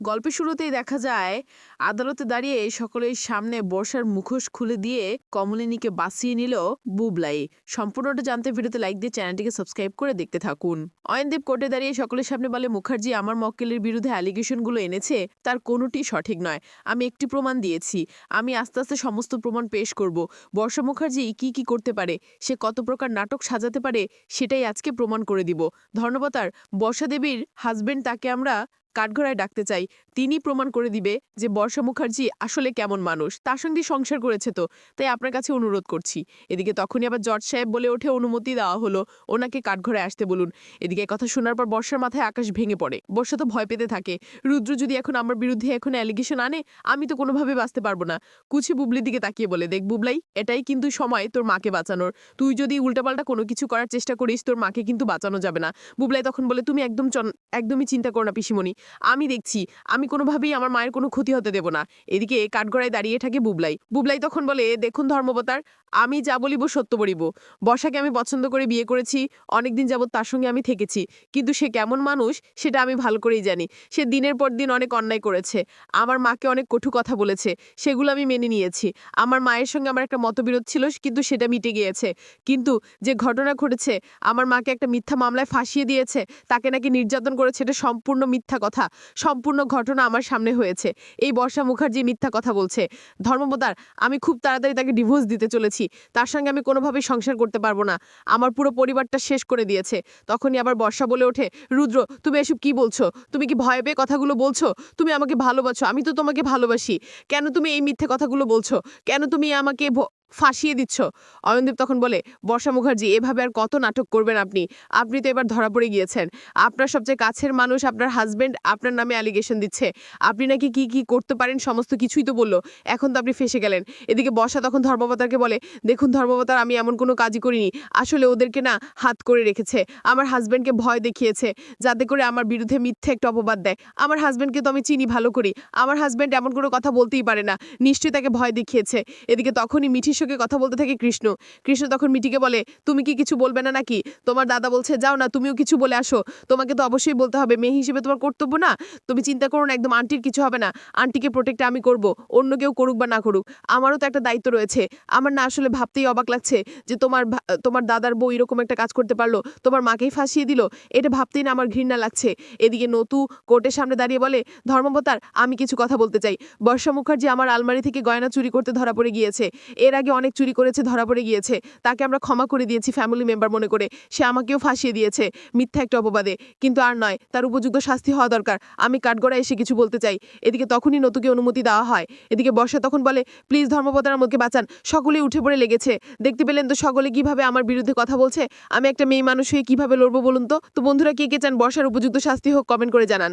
গল্পের শুরুতেই দেখা যায়, আদালতে দাঁড়িয়ে সকলের সামনে বর্ষার মুখোশ খুলে দিয়ে কমলিনীকে বাঁচিয়ে নিল বুবলাই। সম্পূর্ণটা জানতে ভিডিওতে লাইক দিয়ে চ্যানেলটিকে সাবস্ক্রাইব করে দেখতে থাকুন। অয়নদীপ কোর্টে দাঁড়িয়ে সকলের সামনে বলে, মুখার্জি, আমার মক্কেলের বিরুদ্ধে অ্যালিগেশনগুলো এনেছে, তার কোনোটি সঠিক নয়। আমি একটি প্রমাণ দিয়েছি। আমি আস্তে আস্তে সমস্ত প্রমাণ পেশ করব। বর্ষা মুখার্জি কি কি করতে পারে? সে কত প্রকার নাটক সাজাতে পারে? সেটাই আজকে প্রমাণ করে দিব। ধর্ণবতার বর্ষা দেবীর হাজবেন্ড তাকে আমরা কাঠগড়ায় ডাকতে চাই। তিনি প্রমাণ করে দিবে যে বর্ষা মুখার্জি আসলে কেমন মানুষ। তার সঙ্গে সংসার করেছে তো, তাই আপনার কাছে অনুরোধ করছি। এদিকে তখনই আবার জজ সাহেব বলে ওঠে অনুমতি দেওয়া হলো। ওনাকে কাঠঘরে আসতে বলুন। এদিকে কথা শোনার পর বর্ষার মাথায় আকাশ ভেঙে পড়ে। বর্ষা তো ভয় পেতে থাকে। রুদ্র যদি এখন আমার বিরুদ্ধে এখন অ্যালিগেশন আনে, আমি তো কোনোভাবে বাঁচতে পারব না। কুচি বুবলির দিকে তাকিয়ে বলে, দেখ বুবলাই, এটাই কিন্তু সময় তোর মাকে বাঁচানোর। তুই যদি উল্টাপাল্টা কোনো কিছু করার চেষ্টা করিস, তোর মাকে কিন্তু বাঁচানো যাবে না। বুবলাই তখন বলে, তুমি একদম একদমই চিন্তা করো না, পিসিমণি। আমি দেখছি, আমি কোনোভাবেই আমার মায়ের কোনো ক্ষতি হতে দেব না। এদিকে কাঠগড়ায় দাঁড়িয়ে থাকে বুবলাই। বুবলাই তখন বলে, দেখুন ধর্মবতার, আমি যা বলিব সত্য বলিব। বর্ষাকে আমি পছন্দ করে বিয়ে করেছি, অনেকদিন যাবৎ তার সঙ্গে আমি থেকেছি। কিন্তু সে কেমন মানুষ, সেটা আমি ভালো করেই জানি। সে দিনের পর দিন অনেক অন্যায় করেছে। আমার মাকে অনেক কটু কথা বলেছে। সেগুলো আমি মেনে নিয়েছি। আমার মায়ের সঙ্গে আমার একটা মতবিরোধ ছিল, কিন্তু সেটা মিটে গিয়েছে। কিন্তু যে ঘটনা ঘটেছে, আমার মাকে একটা মিথ্যা মামলায় ফাঁসিয়ে দিয়েছে, তাকে নাকি নির্যাতন করেছে, এটা সম্পূর্ণ মিথ্যা কথা। সম্পূর্ণ ঘটনা আমার সামনে হয়েছে। এই বর্ষা মুখার্জি মিথ্যা কথা বলছে। ধর্মবতার আমি খুব তাড়াতাড়ি তাকে ডিভোর্স দিতে চলেছি। তার সঙ্গে আমি কোনোভাবেই সংসার করতে পারব না। আমার পুরো পরিবারটা শেষ করে দিয়েছে। তখনই আবার বর্ষা বলে ওঠে, রুদ্র, তুমি এসব কি বলছো? তুমি কি ভয় পেয়ে কথাগুলো বলছো? তুমি আমাকে ভালোবাসো। আমি তো তোমাকে ভালোবাসি। কেন তুমি এই মিথ্যে কথাগুলো বলছো? কেন তুমি আমাকে ফাঁসিয়ে দিচ্ছ। অয়নদীপ তখন বলে, বর্ষা মুখার্জি, এভাবে আর কত নাটক করবেন আপনি? আপনি তো এবার ধরা পড়ে গিয়েছেন। আপনার সবচেয়ে কাছের মানুষ, আপনার হাজবেন্ড আপনার নামে অ্যালিগেশন দিচ্ছে। আপনি নাকি কি কি করতে পারেন সমস্ত কিছুই তো বলল। এখন তো আপনি ফেসে গেলেন। এদিকে বর্ষা তখন ধর্মবতারকে বলে, দেখুন ধর্মবতার, আমি এমন কোনো কাজই করিনি। আসলে ওদেরকে না হাত করে রেখেছে। আমার হাজব্যান্ডকে ভয় দেখিয়েছে, যাতে করে আমার বিরুদ্ধে মিথ্যে একটা অপবাদ দেয়। আমার হাজবেন্ডকে তো আমি চিনি, ভালো করি। আমার হাজবেন্ড এমন কোনো কথা বলতেই পারে না। নিশ্চয়ই তাকে ভয় দেখিয়েছে। এদিকে তখনই মিঠির সঙ্গে কথা বলতে থাকে কৃষ্ণ। কৃষ্ণ তখন মিটিকে বলে, তুমি কি কিছু বলবে না নাকি? তোমার দাদা বলছে, যাও না, তুমিও কিছু বলে আসো। তোমাকে তো অবশ্যই বলতে হবে, মেয়ে হিসেবে তোমার কর্তব্য না? তুমি চিন্তা করো না, একদম আন্টির কিছু হবে না। আন্টিকে প্রোটেক্ট আমি করব, অন্য কেউ করুক বা না করুক। আমারও তো একটা দায়িত্ব রয়েছে। আমার না আসলে ভাবতেই অবাক লাগছে যে তোমার তোমার দাদার বউ এরকম একটা কাজ করতে পারল। তোমার মাকেই ফাঁসিয়ে দিল। এটা ভাবতেই না আমার ঘৃণা লাগছে। এদিকে নতু কোর্টের সামনে দাঁড়িয়ে বলে, ধর্মবতার, আমি কিছু কথা বলতে চাই। বর্ষা মুখার্জি আমার আলমারি থেকে গয়না চুরি করতে ধরা পড়ে গিয়েছে। এর আগে অনেক চুরি করেছে, ধরা পড়ে গিয়েছে। তাকে আমরা ক্ষমা করে দিয়েছি ফ্যামিলি মেম্বার মনে করে। সে আমাকেও ফাঁসিয়ে দিয়েছে। মিথ্যা একটা অপবাদে। কিন্তু আর নয়, তার উপযুক্ত শাস্তি হওয়া দরকার। আমি কাঠগড়ায় এসে কিছু বলতে চাই। এদিকে তখনই নতুকে অনুমতি দেওয়া হয়। এদিকে বর্ষা তখন বলে প্লিজ ধর্মপতার আমাকে বাঁচান। সকলেই উঠে পড়ে লেগেছে। দেখতে পেলেন তো সকলে কীভাবে আমার বিরুদ্ধে কথা বলছে। আমি একটা মেয়ে মানুষ হয়ে কীভাবে লড়বো বলুন তো? তো বন্ধুরা কে কে চান বর্ষার উপযুক্ত শাস্তি হোক কমেন্ট করে জানান।